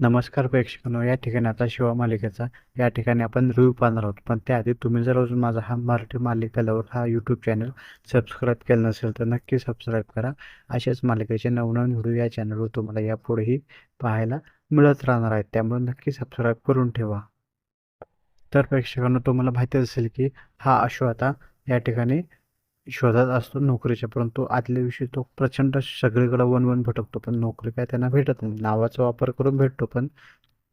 नमस्कार प्रेक्षकांनो या ठिकाणी आता शिवा मालिकेचा या ठिकाणी आपण रिव्ह्यू पाहणार आहोत. पण त्याआधी तुम्ही जर अजून माझा हा मराठी मालिकेलावर हा यूट्यूब चॅनल सबस्क्राईब केला नसेल तर नक्की सबस्क्राईब करा. अशाच मालिकेचे नवनवीन व्हिडिओ या चॅनलवर तुम्हाला यापुढेही पाहायला मिळत राहणार आहेत. त्यामुळे नक्की सबस्क्राईब करून ठेवा. तर प्रेक्षकांनो तुम्हाला माहिती असेल की हा अश्व आता या ठिकाणी शोधात असतो नोकरीच्या परंतु आदल्या दिवशी तो प्रचंड सगळीकडे वन वन भटकतो पण नोकरी काय त्यांना भेटत नाही. नावाचा वापर करून भेटतो पण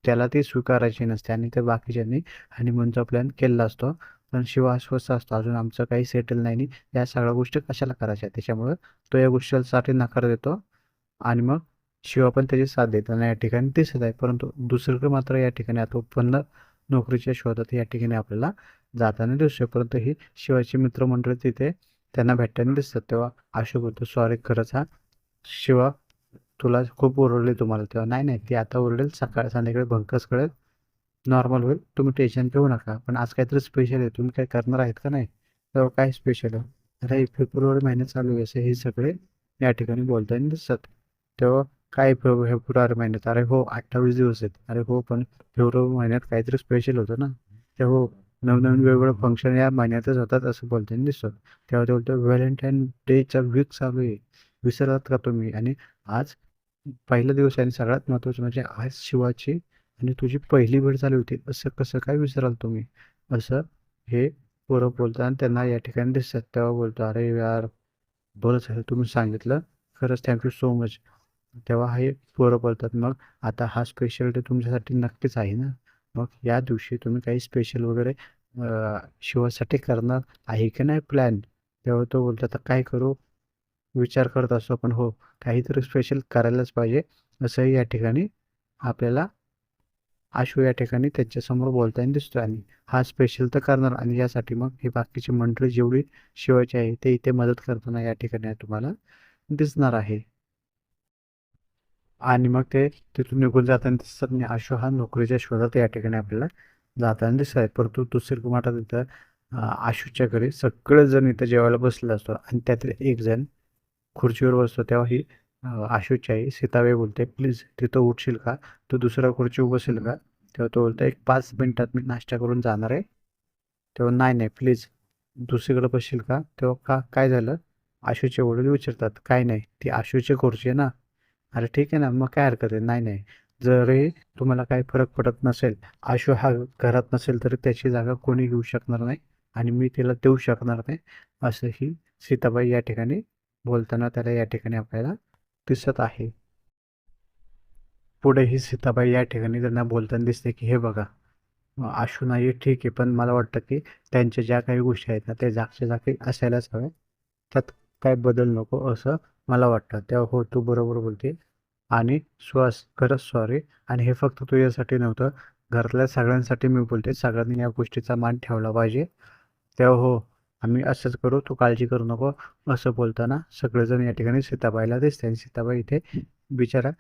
त्याला ती स्वीकारायची नसते आणि ते बाकीच्यांनी हनीमूनचा प्लॅन केलेला असतो. पण शिवा अस्वस्थ असतो अजून आमचं काही सेटल नाही नाही या सगळ्या गोष्टी कशाला करायच्या? त्याच्यामुळं तो या गोष्टीसाठी नकार देतो आणि मग शिवा पण त्याची साथ देताना या ठिकाणी दिसत आहे. परंतु दुसरीकडे मात्र या ठिकाणी आता उत्पन्न नोकरीच्या शोधात या ठिकाणी आपल्याला जाताना दिसतोय. परंतु ही शिवाची मित्रमंडळी तिथे त्यांना भेटताना दिसतात. तेव्हा आशू बोलतो सॉरी खरंच हा शिवा तुला खूप ओरडले तुम्हाला. तेव्हा नाही नाही ती आता ओरडेल सकाळ संध्याकाळी भंकस कळेल नॉर्मल होईल तुम्ही टेन्शन घेऊ नका पण आज काहीतरी स्पेशल आहे तुम्ही काय करणार आहेत का नाही? तेव्हा काय स्पेशल आहे? अरे फेब्रुवारी महिन्यात चालू आहे असे हे सगळे या ठिकाणी बोलताना दिसतात. तेव्हा काय फेब्रुवारी महिन्यात? अरे हो अठ्ठावीस दिवस आहेत. अरे हो पण फेब्रुवारी महिन्यात काहीतरी स्पेशल होतं ना. ते हो नवनवीन वेगवेगळं फंक्शन या महिन्यातच होतात असं बोलताना दिसतं. तेव्हा ते बोलतो व्हॅलेंटाईन डेचा वीक चालू आहे. विसरलात का तुम्ही? आणि आज पहिला दिवस आहे आणि सगळ्यात महत्त्वाचं म्हणजे आज शिवाची आणि तुझी पहिली भेट झाली होती. असं कसं काय विसराल तुम्ही? असं हे पोरं बोलतात आणि त्यांना या ठिकाणी दिसतात. तेव्हा बोलतो अरे यार बरं झालं तुम्ही सांगितलं. खरंच थँक्यू सो मच तेव्हा हे पोरं बोलतात मग आता हा स्पेशल डे तुमच्यासाठी नक्कीच आहे ना? मग या दिवशी तुम्ही काही स्पेशल वगैरे शिवासाठी करणार आहे की नाही प्लॅन तेव्हा तो बोलतो आता काय करू? विचार करत असतो पण हो. काहीतरी स्पेशल करायलाच पाहिजे. असंही या ठिकाणी आपल्याला आशू या ठिकाणी त्यांच्यासमोर बोलताना दिसतो आणि हा स्पेशल तर करणार आणि यासाठी मग हे बाकीची मंडळी जेवढी शिवायची आहे ते इथे मदत करताना या ठिकाणी तुम्हाला दिसणार आहे. आणि मग ते तिथून निघून जाताना दिसतात आणि आशू हा नोकरीच्या शोधात या ठिकाणी आपल्याला जाताना दिसत आहे परंतु दुसरी कुमाटा तिथं आशूच्या घरी सगळेजण इथं जेवायला बसला असतो आणि त्यातील एक जण खुर्चीवर बसतो. तेव्हा ही आशूची आई सीताबाई बोलते प्लीज तिथं उठशील का? तू दुसऱ्या खुर्चीवर बसेल का? तेव्हा तो बोलतो एक पाच मिनिटात मी नाश्ता करून जाणार आहे. तेव्हा नाही नाही प्लीज दुसरीकडे बसशील का? तेव्हा का काय झालं? आशूचे वडील विचारतात काय नाही ती आशूची खुर्ची आहे ना अरे ठीक आहे ना मग काय हरकत आहे? नाही नाही. जरी तुम्हाला काही फरक पडत नसेल आशू हा घरात नसेल तरी त्याची जागा कोणी घेऊ शकणार नाही आणि मी तिला देऊ शकणार नाही असंही सीताबाई या ठिकाणी बोलताना त्याला या ठिकाणी आपल्याला दिसत आहे. पुढे ही सीताबाई या ठिकाणी त्यांना बोलताना दिसते की हे बघा आशू नाही ठीक आहे पण मला वाटतं की त्यांच्या ज्या काही गोष्टी आहेत ना त्या जागच्या जागी असायलाच हव्या. त्यात काय बदल नको असं मला वाटतं. तेव्हा हो तू बरोबर बोलते. आणि श्वास खरंच सॉरी आणि हे फक्त तुझ्यासाठी नव्हतं. घरातल्या सगळ्यांसाठी मी बोलते. सगळ्यांनी या गोष्टीचा मान ठेवला पाहिजे. तेव्हा हो आम्ही असंच करू. तू काळजी करू नको. असं बोलताना सगळेजण या ठिकाणी सीताबाईला दिसते. आणि सीताबाई इथे बिचारा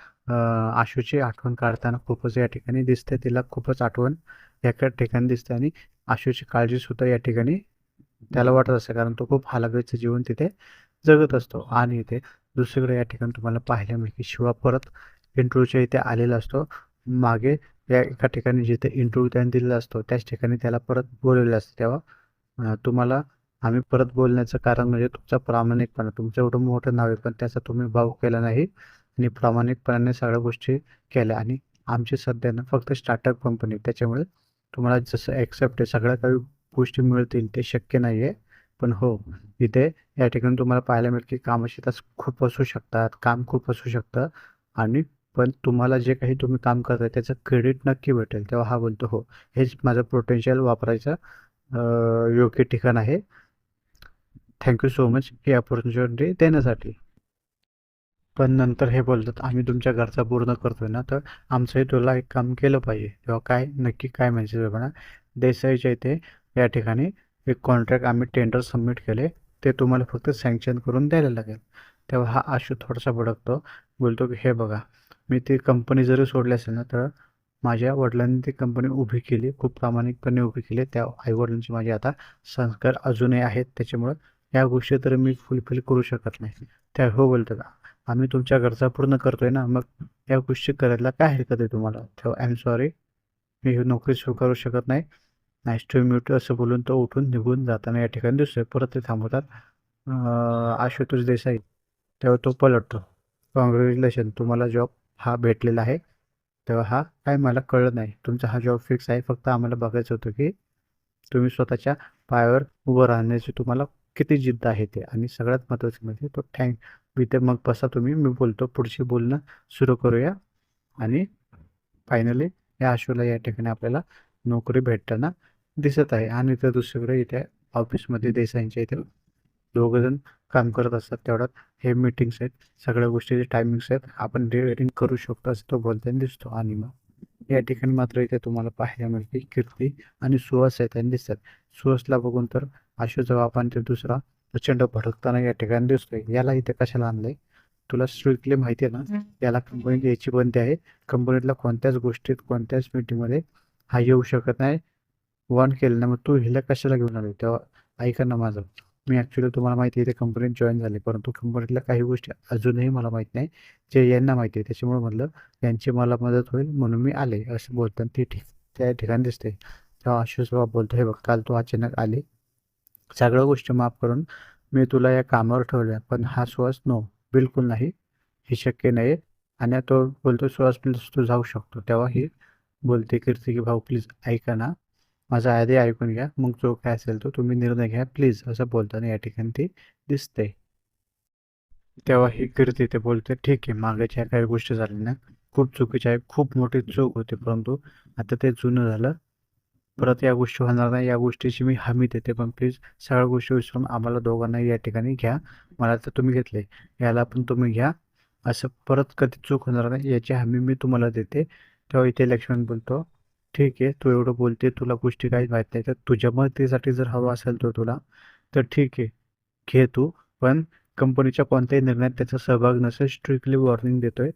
आशूची आठवण काढताना खूपच या ठिकाणी दिसते. तिला खूपच आठवण एका ठिकाणी दिसते. आणि आशूची काळजीसुद्धा या ठिकाणी त्याला वाटत असते. कारण तो खूप हालाखीचं जीवन तिथे जगत असतो. आणि इथे दुसरीकडे या ठिकाणी तुम्हाला पाहायला मिळेल की शिवा परत इंटरव्ह्यूच्या इथे आलेला असतो. मागे या एका ठिकाणी जिथे इंटरव्ह्यू त्याने दिलेला असतो त्याच ठिकाणी त्याला परत बोलवलेलं असतं. तेव्हा तुम्हाला आम्ही परत बोलण्याचं कारण म्हणजे तुमचा प्रामाणिकपणा तुमचं एवढं मोठं नाव आहे पण त्याचा तुम्ही भाव केला नाही. आणि प्रामाणिकपणाने सगळ्या गोष्टी केल्या. आणि आमची सध्या ना फक्त स्टार्टअप कंपनी त्याच्यामुळे तुम्हाला जसं ॲक्सेप्ट आहे सगळ्या काही गोष्टी मिळतील ते शक्य नाही आहे पण हो इथे या ठिकाणी तुम्हाला पाहायला मिळेल की कामाचे तास खूप असू शकतात काम खूप असू शकतं आणि पण तुम्हाला जे काही तुम्ही काम करताय त्याचं क्रेडिट नक्की भेटेल. तेव्हा हा बोलतो हो. हेच माझं पोटेन्शियल वापरायचं योग्य ठिकाण आहे. थँक्यू सो मच ही ऑपॉर्च्युनिटी देण्यासाठी. पण नंतर हे बोलतात आम्ही तुमच्या घरचा पूर्ण करतोय ना तर आमचंही तुला एक काम केलं पाहिजे. तेव्हा काय नक्की काय म्हणजे बघा देसाईच्या इथे या ठिकाणी एक कॉन्ट्रॅक्ट आम्ही टेंडर सबमिट केले ते तुम्हाला फक्त सँक्शन करून द्यायला लागेल. तेव्हा हा आशू थोडासा भडकतो. बोलतो की हे बघा मी ती कंपनी जरी सोडली असेल ना तर माझ्या वडिलांनी ती कंपनी उभी केली खूप प्रामाणिकपणे उभी केली. त्या आईवडिलांचे माझे आता संस्कार अजूनही आहेत. त्याच्यामुळं या गोष्टी तर मी फुलफिल करू शकत नाही. त्या हो बोलतो का आम्ही तुमच्या गरजा पूर्ण करतोय ना मग या गोष्टी करायला काय हरकत आहे तुम्हाला? तेव्हा आय एम सॉरी मी ही नोकरी स्वीकारू शकत नाही. नाईस टू म्यूट असं बोलून तो उठून निघून जाताना या ठिकाणी दिसतोय परत ते थांबवतात. आशुतोष देसाई तेव्हा तो पलटतो. कॉंग्रॅच्युलेशन तुम्हाला जॉब हा भेटलेला आहे. तेव्हा हा काय मला कळलं नाही. तुमचा हा जॉब फिक्स आहे. फक्त आम्हाला बघायचं होतं की तुम्ही स्वतःच्या पायावर उभं राहण्याची तुम्हाला किती जिद्द आहे ते. आणि सगळ्यात महत्त्वाचं म्हणजे तो थँक इथे मग बसा तुम्ही. मी बोलतो. पुढची बोलणं सुरू करूया. आणि फायनली या आशूला या ठिकाणी आपल्याला नोकरी भेटताना दिसत आहे. आणि तर दुसरीकडे इथे ऑफिसमध्ये देसाईंच्या इथे दोघंजण काम करत असतात तेवढ्यात. हे मीटिंग्स आहेत. सगळ्या गोष्टीचे टायमिंग्स आहेत. आपण रेडिंग करू शकतो असं तो बोलताना दिसतो. आणि मग या ठिकाणी मात्र इथे तुम्हाला पाहायला मिळते कीर्ती आणि सुहास आणि दिसतात. सुहासला बघून तर आशूचा बाप आणि ते दुसरा प्रचंड भडकताना या ठिकाणी दिसतोय. याला इथे कशाला आणलंय? तुला स्ट्रिक्टली माहिती आहे ना? याला कंपनीत यायची बंदी आहे. कंपनीतल्या कोणत्याच गोष्टीत कोणत्याच मीटिंगमध्ये हा येऊ शकत नाही. वन केलं ना मग तू हिला कशाला घेऊन आली? तेव्हा ऐका ना माझं. मी ॲक्च्युली तुम्हाला माहिती आहे ते कंपनीत जॉईन झाले परंतु कंपनीतल्या काही गोष्टी अजूनही मला माहीत नाही जे यांना माहिती आहे. त्याच्यामुळे म्हटलं यांची मला मदत होईल म्हणून मी आले असं बोलताना ती ठीक त्या ठिकाणी दिसते. तेव्हा आशिष बाबा बोलतो हे बघ काल तू अचानक आले. सगळ्या गोष्टी माफ करून मी तुला या कामावर ठेवल्या पण हा श्वास नो बिलकुल नाही. हे शक्य नाही आणि तो बोलतो श्वास प्लीज तू जाऊ शकतो. तेव्हा ही बोलते कीर्ती की भाऊ प्लीज ऐका ना. माझा आधी ऐकून घ्या. मग जो काय असेल तो तुम्ही निर्णय घ्या. प्लीज असं बोलताना या ठिकाणी ती दिसते. तेव्हा ही कीर्ती ते बोलते ठीक आहे मागायच्या काही गोष्टी झाल्या ना. खूप चुकीच्या आहे. खूप मोठी चूक होती परंतु आता ते जुनं झालं. परत या गोष्टी होणार नाही. या गोष्टीची मी हमी देते. पण प्लीज सगळ्या गोष्टी विसरून आम्हाला दोघांना या ठिकाणी घ्या. मला तर तुम्ही घेतले. याला पण तुम्ही घ्या. असं परत कधी चूक होणार नाही याची हमी मी तुम्हाला देते. तेव्हा इथे लक्ष्मण बोलतो ठीक आहे तू एवढं बोलते तुला गोष्टी काहीच माहीत नाही. तर तुझ्या मदतीसाठी जर हवं असेल तर तुला तर ठीक आहे घे तू. पण कंपनीच्या कोणत्याही निर्णयात त्याचा सहभाग नसेल स्ट्रिक्टली वॉर्निंग देतोय.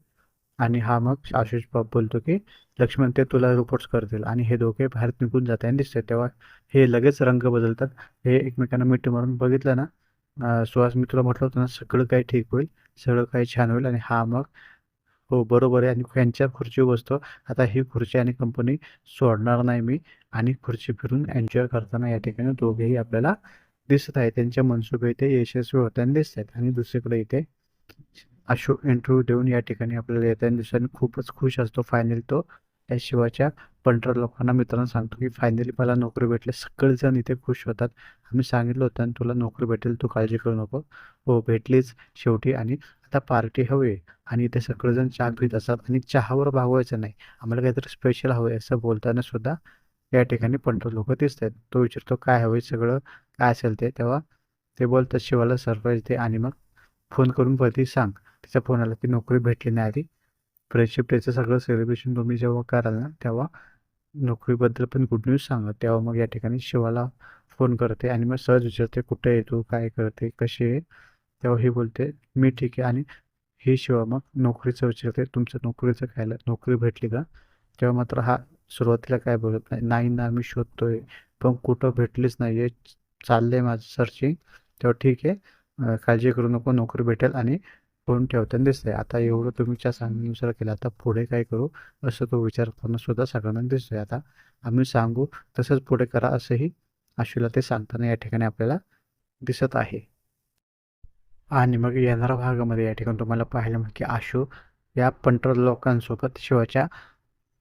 आणि हा मग आशिष बाब बोलतो की लक्ष्मण ते तुला रिपोर्ट्स करतील. आणि हे दोघे बाहेर निघून जाताना दिसते तेव्हा हे लगेच रंग बदलतात. हे एकमेकांना मिठी मारून बघितलं ना सुहास मी तुला म्हटलं होतं ना सगळं काही ठीक होईल सगळं काही छान होईल. आणि हा मग हो बरोबर आहे. आणि फॅनच्या खुर्चीवर बसतो. आता ही खुर्ची आणि कंपनी सोडणार नाही मी. आणि खुर्ची फिरून एन्जॉय करताना या ठिकाणी दोघेही आपल्याला दिसत आहे त्यांच्या मनसुबे इथे यशस्वी होताना दिसत आहेत. आणि दुसरीकडे इथे अशोक इंटरव्ह्यू देऊन या ठिकाणी आपल्याला येताना दिसत आणि खूपच खुश असतो फायनल तो. त्या शिवाच्या पंढरा लोकांना मित्रांना सांगतो की फायनली मला नोकरी भेटली. सगळेजण इथे खुश होतात. आम्ही सांगितलं होतं आणि तुला नोकरी भेटेल तू काळजी करू नको. हो भेटलीच शेवटी. आणि आता पार्टी हवी आहे आणि ते सगळेजण चहा पीत असतात आणि चहावर भागवायचं नाही. आम्हाला काहीतरी स्पेशल हवं आहे असं बोलताना सुद्धा या ठिकाणी पंढर लोक दिसत आहेत तो विचारतो काय हवं सगळं? काय असेल ते? तेव्हा ते बोलतात शिवाला सरप्राईज दे आणि मग फोन करून वरती सांग. तिचा फोन आला की नोकरी भेटली नाही आधी फ्रेंडशिप डेचं सगळं सेलिब्रेशन तुम्ही जेव्हा कराल ना तेव्हा नोकरीबद्दल पण गुड न्यूज सांगा. तेव्हा मग या ठिकाणी शिवाला फोन करते आणि मग सहज विचारते कुठे येतो तू? काय करते? कशी आहे? तेव्हा ही बोलते मी ठीक आहे आणि ही शिवा मग नोकरीचं विचारते तुमचं नोकरीचं काय नोकरी भेटली का? तेव्हा मात्र हा सुरुवातीला काय बोलत नाही नाही ना मी शोधतोय पण कुठं भेटलीच नाही आहे चाललंय माझं सर्चिंग तेव्हा ठीक आहे काळजी करू नको नोकरी भेटेल आणि फोन ठेवताना दिसतंय. आता एवढं तुमच्या सांगण्यानुसार केलं आता पुढे काय करू? असं तो विचार करणं सुद्धा सगळ्यांना दिसतोय. आता आम्ही सांगू तसंच पुढे करा असंही आशूला ते सांगताना या ठिकाणी आपल्याला दिसत आहे. आणि मग येणाऱ्या भागामध्ये या ठिकाणी तुम्हाला पाहायला मिळेल की आशू या पंटर लोकांसोबत शिवाच्या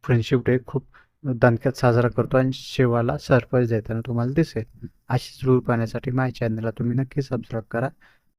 फ्रेंडशिप डे खूप दणक्यात साजरा करतो आणि शिवाला सरप्राईज देताना तुम्हाला दिसेल. अशीच रूळ पाहण्यासाठी माझ्या चॅनलला तुम्ही नक्की सबस्क्राईब करा.